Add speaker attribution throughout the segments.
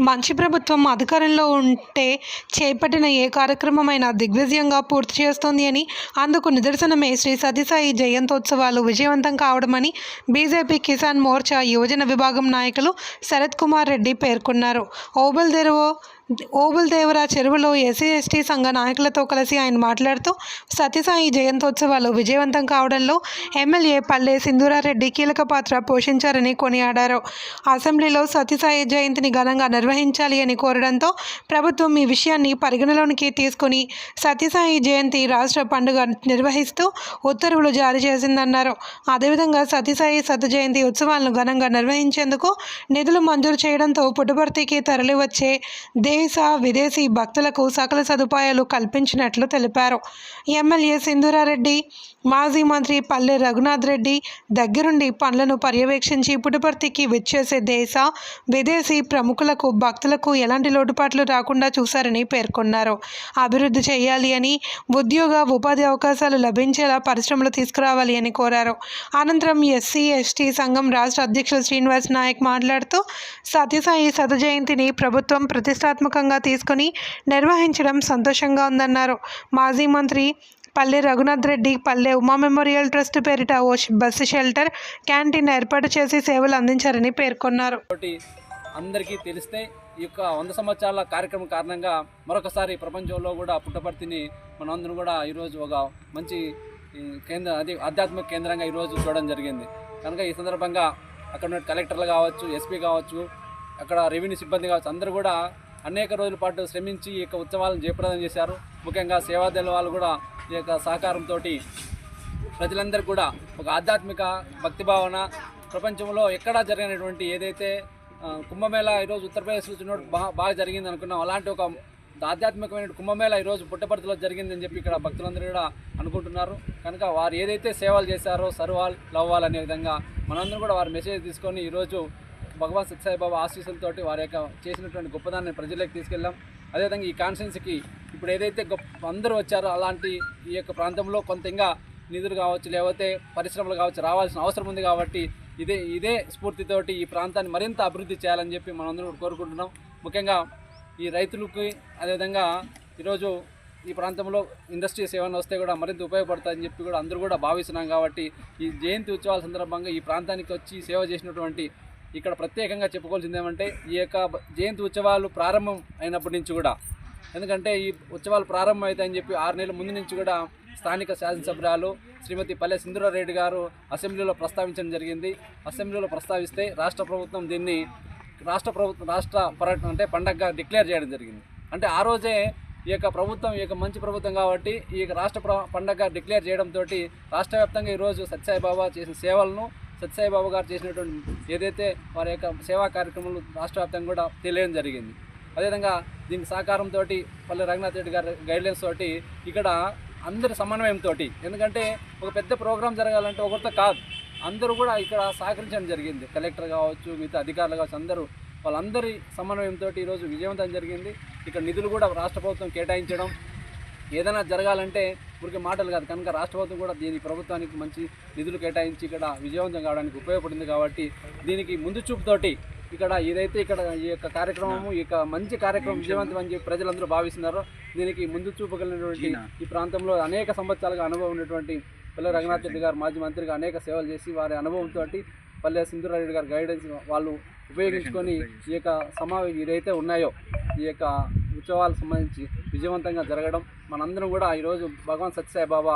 Speaker 1: మంచి ప్రభుత్వం అధికారంలో ఉంటే చేపట్టిన ఏ కార్యక్రమమైనా దిగ్విజయంగా పూర్తి చేస్తోంది అని అందుకు నిదర్శనమే శ్రీ సత్యసాయి జయంతోత్సవాలు విజయవంతం కావడమని బీజేపీ కిసాన్ మోర్చా యువజన విభాగం నాయకులు శరత్ కుమార్ రెడ్డి పేర్కొన్నారు. ఓబుల్ దేరవో ఓబుల్ దేవరా చెరువులో ఎస్సీ ఎస్టీ సంఘ నాయకులతో కలిసి ఆయన మాట్లాడుతూ సత్యసాయి జయంతోత్సవాలు విజయవంతం కావడంలో ఎమ్మెల్యే పల్లె సింధూరారెడ్డి కీలక పాత్ర పోషించారని కొనియాడారు. అసెంబ్లీలో సత్యసాయి జయంతిని ఘనంగా నిర్వహించాలి అని కోరడంతో ప్రభుత్వం ఈ విషయాన్ని పరిగణలోనికి తీసుకుని సత్యసాయి జయంతి రాష్ట్ర పండుగ నిర్వహిస్తూ ఉత్తర్వులు జారీ చేసిందన్నారు. అదేవిధంగా సత్యసాయి సత జయంతి ఉత్సవాలను ఘనంగా నిర్వహించేందుకు నిధులు మంజూరు చేయడంతో పుట్టుబర్తికి తరలివచ్చే దే దేశ విదేశీ భక్తులకు సకల సదుపాయాలు కల్పించినట్లు తెలిపారు. ఎమ్మెల్యే సింధూరారెడ్డి మాజీ మంత్రి పల్లె రఘునాథ్ రెడ్డి దగ్గరుండి పనులను పర్యవేక్షించి పుట్టుపర్తికి విచ్చేసే దేశ విదేశీ ప్రముఖులకు భక్తులకు ఎలాంటి లోటుపాట్లు రాకుండా చూశారని పేర్కొన్నారు. అభివృద్ధి చేయాలి అని ఉద్యోగ ఉపాధి అవకాశాలు లభించేలా పరిశ్రమలు తీసుకురావాలి అని కోరారు. అనంతరం ఎస్సీ ఎస్టీ సంఘం రాష్ట్ర అధ్యక్షులు శ్రీనివాస్ నాయక్ మాట్లాడుతూ సత్యసాయి శత జయంతిని ప్రభుత్వం ప్రతిష్టాత్మకంగా తీసుకుని నిర్వహించడం సంతోషంగా ఉందన్నారు. మాజీ మంత్రి పల్లె రఘునాథ్ రెడ్డి పల్లె ఉమా మెమోరియల్ ట్రస్ట్ పేరిట ఓ బస్సు షెల్టర్ క్యాంటీన్ ఏర్పాటు చేసి సేవలు అందించారని పేర్కొన్నారు.
Speaker 2: అందరికీ తెలిస్తే ఈ యొక్క వంద సంవత్సరాల కార్యక్రమం కారణంగా మరొకసారి ప్రపంచంలో కూడా పుట్టపర్తిని మనందరం కూడా ఈరోజు ఒక మంచి కేంద్ర అది ఆధ్యాత్మిక కేంద్రంగా ఈరోజు చూడడం జరిగింది. కనుక ఈ సందర్భంగా అక్కడ ఉన్న కలెక్టర్లు కావచ్చు ఎస్పీ కావచ్చు అక్కడ రెవెన్యూ సిబ్బంది కావచ్చు అందరూ కూడా అనేక రోజుల పాటు శ్రమించి ఈ యొక్క ఉత్సవాలను జయప్రదం చేశారు. ముఖ్యంగా సేవాదళ వాళ్ళు కూడా ఈ యొక్క సహకారంతో ప్రజలందరూ కూడా ఒక ఆధ్యాత్మిక భక్తి భావన ప్రపంచంలో ఎక్కడా జరిగినటువంటి ఏదైతే కుంభమేళ కుంభమేళా ఈరోజు ఉత్తరప్రదేశ్లో చిన్న బాగా బాగా జరిగింది అనుకున్నాం. అలాంటి ఒక ఆధ్యాత్మికమైన కుంభమేళా ఈరోజు పుట్టపర్తిలో జరిగిందని చెప్పి ఇక్కడ భక్తులందరూ కూడా అనుకుంటున్నారు. కనుక వారు ఏదైతే సేవలు చేశారో సర్వాల్ లవ్వాల్ అనే విధంగా మనందరం కూడా వారి మెసేజ్ తీసుకొని ఈరోజు భగవాన్ సత్యసాయిబాబా ఆశీస్సులతో వారి యొక్క చేసినటువంటి గొప్పదాన్ని ప్రజలకు తీసుకెళ్ళాం అదేవిధంగా ఈ కాన్స్టిట్యున్సీకి ఇప్పుడు ఏదైతే గొప్ప అందరూ వచ్చారో అలాంటి ఈ యొక్క ప్రాంతంలో కొంత ఇంకా నిధులు కావచ్చు లేకపోతే పరిశ్రమలు కావచ్చు రావాల్సిన అవసరం ఉంది కాబట్టి ఇదే ఇదే స్ఫూర్తితోటి ఈ ప్రాంతాన్ని మరింత అభివృద్ధి చేయాలని చెప్పి మనందరం కోరుకుంటున్నాం. ముఖ్యంగా ఈ రైతులకి అదేవిధంగా ఈరోజు ఈ ప్రాంతంలో ఇండస్ట్రీస్ ఏమైనా వస్తే కూడా మరింత ఉపయోగపడతాయని చెప్పి కూడా అందరూ కూడా భావిస్తున్నాం కాబట్టి ఈ జయంతి ఉత్సవాల సందర్భంగా ఈ ప్రాంతానికి వచ్చి సేవ చేసినటువంటి ఇక్కడ ప్రత్యేకంగా చెప్పుకోవాల్సింది ఏమంటే ఈ యొక్క జయంతి ఉత్సవాలు ప్రారంభం అయినప్పటి నుంచి కూడా. ఎందుకంటే ఈ ఉత్సవాలు ప్రారంభం అవుతాయని చెప్పి ఆరు నెలల ముందు నుంచి కూడా స్థానిక శాసనసభ్యురాలు శ్రీమతి పల్లె సింధురారెడ్డి గారు అసెంబ్లీలో ప్రస్తావించడం జరిగింది. అసెంబ్లీలో ప్రస్తావిస్తే రాష్ట్ర ప్రభుత్వం దీన్ని రాష్ట్ర ప్రభుత్వం రాష్ట్ర పర్యటన అంటే పండగగా డిక్లేర్ చేయడం జరిగింది. అంటే ఆ రోజే ఈ యొక్క ప్రభుత్వం ఈ యొక్క మంచి ప్రభుత్వం కాబట్టి ఈ యొక్క రాష్ట్ర ప్ర పండగ డిక్లేర్ చేయడంతో రాష్ట్ర వ్యాప్తంగా ఈరోజు సత్యసాయిబాబా చేసిన సేవలను సత్యసాయిబాబు గారు చేసినటువంటి ఏదైతే వారి యొక్క సేవా కార్యక్రమాలు రాష్ట్ర వ్యాప్తంగా కూడా తెలియడం జరిగింది. అదేవిధంగా దీనికి సహకారంతో పల్లె రఘునాథ్ రెడ్డి గారి గైడ్లైన్స్ తోటి ఇక్కడ అందరి సమన్వయంతో ఎందుకంటే ఒక పెద్ద ప్రోగ్రాం జరగాలంటే ఒకరితో కాదు అందరూ కూడా ఇక్కడ సహకరించడం జరిగింది. కలెక్టర్ కావచ్చు మిగతా అధికారులు కావచ్చు అందరూ వాళ్ళందరి సమన్వయంతో ఈరోజు విజయవంతం జరిగింది. ఇక్కడ నిధులు కూడా రాష్ట్ర ప్రభుత్వం కేటాయించడం ఏదైనా జరగాలంటే ఊరికే మాటలు కాదు. కనుక రాష్ట్ర ప్రభుత్వం కూడా దీని ప్రభుత్వానికి మంచి నిధులు కేటాయించి ఇక్కడ విజయవంతం కావడానికి ఉపయోగపడింది కాబట్టి దీనికి ముందు చూపుతోటి ఇక్కడ ఏదైతే ఇక్కడ ఈ యొక్క కార్యక్రమము ఈ యొక్క మంచి కార్యక్రమం విజయవంతం అని చెప్పి ప్రజలందరూ భావిస్తున్నారో దీనికి ముందు చూపు కలిగినటువంటి ఈ ప్రాంతంలో అనేక సంవత్సరాలుగా అనుభవం ఉన్నటువంటి పల్లె రఘునాథ్ రెడ్డి గారు మాజీ మంత్రిగా అనేక సేవలు చేసి వారి అనుభవంతో పల్లె సింధురారెడ్డి గారి గైడెన్స్ వాళ్ళు ఉపయోగించుకొని ఈ యొక్క సమావేశం ఏదైతే ఉన్నాయో ఈ యొక్క ఉత్సవాలకు సంబంధించి విజయవంతంగా జరగడం. మనందరం కూడా ఈరోజు భగవాన్ సత్యసాయిబాబా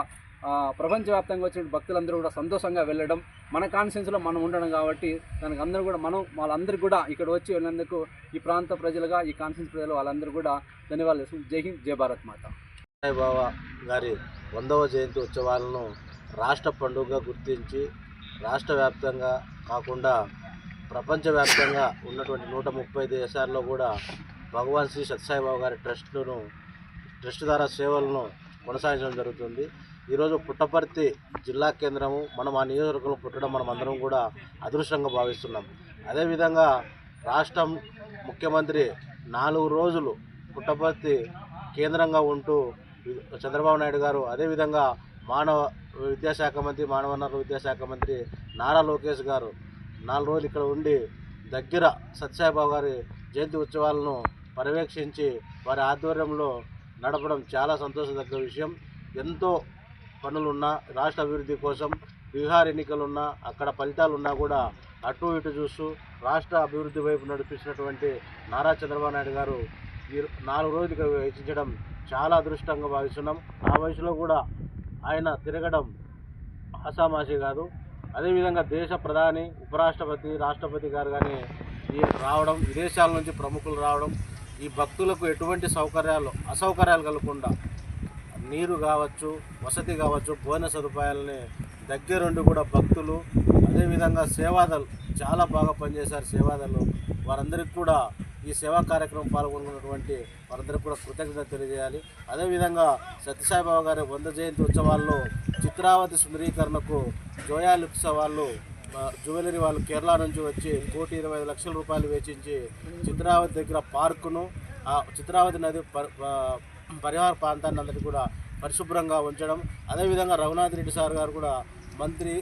Speaker 2: ప్రపంచవ్యాప్తంగా వచ్చిన భక్తులందరూ కూడా సంతోషంగా వెళ్ళడం. మన కాన్షియన్స్లో మనం ఉండడం కాబట్టి దానికి అందరూ కూడా మనం వాళ్ళందరికీ కూడా ఇక్కడ వచ్చి వెళ్ళినందుకు ఈ ప్రాంత ప్రజలుగా ఈ కాన్షియన్స్ ప్రజలు వాళ్ళందరూ కూడా ధన్యవాదాలు జై హింద్ జై భారత్ మాత.
Speaker 3: సాయిబాబా గారి వందవ జయంతి ఉత్సవాలను రాష్ట్ర పండుగగా గుర్తించి రాష్ట్ర వ్యాప్తంగా కాకుండా ప్రపంచవ్యాప్తంగా ఉన్నటువంటి నూట ముప్పై దేశాల్లో కూడా భగవాన్ శ్రీ సత్యసాయిబాబు గారి ట్రస్టును ట్రస్ట్ ద్వారా సేవలను కొనసాగించడం జరుగుతుంది. ఈరోజు పుట్టపర్తి జిల్లా కేంద్రము మనం ఆ నియోజకవర్గంలో పుట్టడం మనం అందరం కూడా అదృష్టంగా భావిస్తున్నాం. అదేవిధంగా రాష్ట్రం ముఖ్యమంత్రి నాలుగు రోజులు పుట్టపర్తి కేంద్రంగా ఉంటూ చంద్రబాబు నాయుడు గారు అదేవిధంగా మానవ విద్యాశాఖ మంత్రి మానవ వనరుల విద్యాశాఖ మంత్రి నారా లోకేష్ గారు నాలుగు రోజులు ఇక్కడ ఉండి దగ్గర సత్యసాయిబాబు గారి జయంతి ఉత్సవాలను పర్యవేక్షించి వారి ఆధ్వర్యంలో నడపడం చాలా సంతోషదగ్గ విషయం. ఎంతో పనులున్నా రాష్ట్ర అభివృద్ధి కోసం బీహార్ ఎన్నికలున్నా అక్కడ ఫలితాలు ఉన్నా కూడా అటు ఇటు చూస్తూ రాష్ట్ర అభివృద్ధి వైపు నడిపిస్తున్నటువంటి నారా చంద్రబాబు నాయుడు గారు ఈ నాలుగు రోజులుగా వేచించడం చాలా అదృష్టంగా భావిస్తున్నాం. ఆ వయసులో కూడా ఆయన తిరగడం ఆసామాసి కాదు. అదేవిధంగా దేశ ప్రధాని ఉపరాష్ట్రపతి రాష్ట్రపతి గారు కానీ రావడం విదేశాల నుంచి ప్రముఖులు రావడం ఈ భక్తులకు ఎటువంటి సౌకర్యాలు అసౌకర్యాలు కలగకుండా నీరు కావచ్చు వసతి కావచ్చు భోజన సదుపాయాలని దగ్గరుండి కూడా భక్తులు అదేవిధంగా సేవాదలు చాలా బాగా పనిచేశారు సేవాదలు వారందరికీ కూడా ఈ సేవా కార్యక్రమం పాల్గొన్నటువంటి వారందరికీ కూడా కృతజ్ఞత తెలియజేయాలి. అదేవిధంగా సత్యసాయిబాబా గారి వంద జయంతి ఉత్సవాల్లో చిత్రావతి సుందరీకరణకు జోయా వాళ్ళు జ్యువెలరీ వాళ్ళు కేరళ నుంచి వచ్చి కోటి ఇరవై లక్షల రూపాయలు వేచించి చిత్రావతి దగ్గర పార్కును ఆ చిత్రావతి నది ప- పరిహార ప్రాంతాన్ని అందరికీ కూడా పరిశుభ్రంగా ఉంచడం. అదేవిధంగా రఘునాథ్ రెడ్డి సార్ గారు కూడా మంత్రి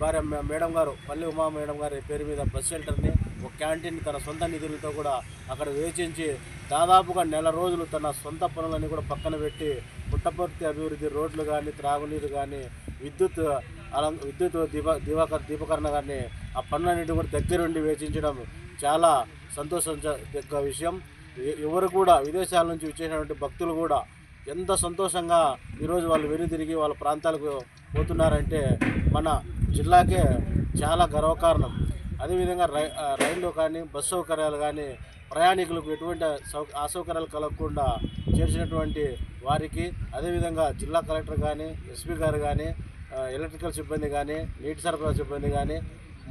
Speaker 3: భార్య మేడం గారు పల్లి ఉమా మేడం గారి పేరు మీద బస్ షెల్టర్ని ఒక క్యాంటీన్ తన సొంత నిధులతో కూడా అక్కడ వేచించి దాదాపుగా నెల రోజులు తన సొంత పనులన్నీ కూడా పక్కన పెట్టి పుట్టపర్తి అభివృద్ధి రోడ్లు కానీ త్రాగునీరు కానీ విద్యుత్ అలం విద్యుత్ దీప దీపక దీపకరణ కానీ ఆ పనులన్నింటి కూడా దగ్గరుండి వేచించడం చాలా సంతోషించదగ్గ విషయం. ఎవరు కూడా విదేశాల నుంచి వచ్చేసినటువంటి భక్తులు కూడా ఎంత సంతోషంగా ఈరోజు వాళ్ళు వెనుదిరిగి వాళ్ళ ప్రాంతాలకు పోతున్నారంటే మన జిల్లాకే చాలా గర్వకారణం. అదేవిధంగా రై రైళ్ళు కానీ బస్ సౌకర్యాలు కానీ ప్రయాణికులకు ఎటువంటి సౌ అసౌకర్యాలు కలగకుండా చేర్చినటువంటి వారికి అదేవిధంగా జిల్లా కలెక్టర్ కానీ ఎస్పీ గారు కానీ ఎలక్ట్రికల్ సిబ్బంది కానీ నీటి సరఫరా సిబ్బంది కానీ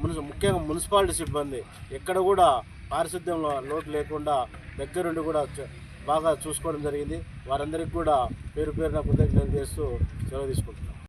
Speaker 3: మున్సి ముఖ్యంగా మున్సిపాలిటీ సిబ్బంది ఎక్కడ కూడా పారిశుద్ధ్యంలో లోటు లేకుండా దగ్గరుండి కూడా బాగా చూసుకోవడం జరిగింది. వారందరికీ కూడా పేరు పేరున కృతజ్ఞతలు చేస్తూ సెలవు తీసుకుంటున్నాం.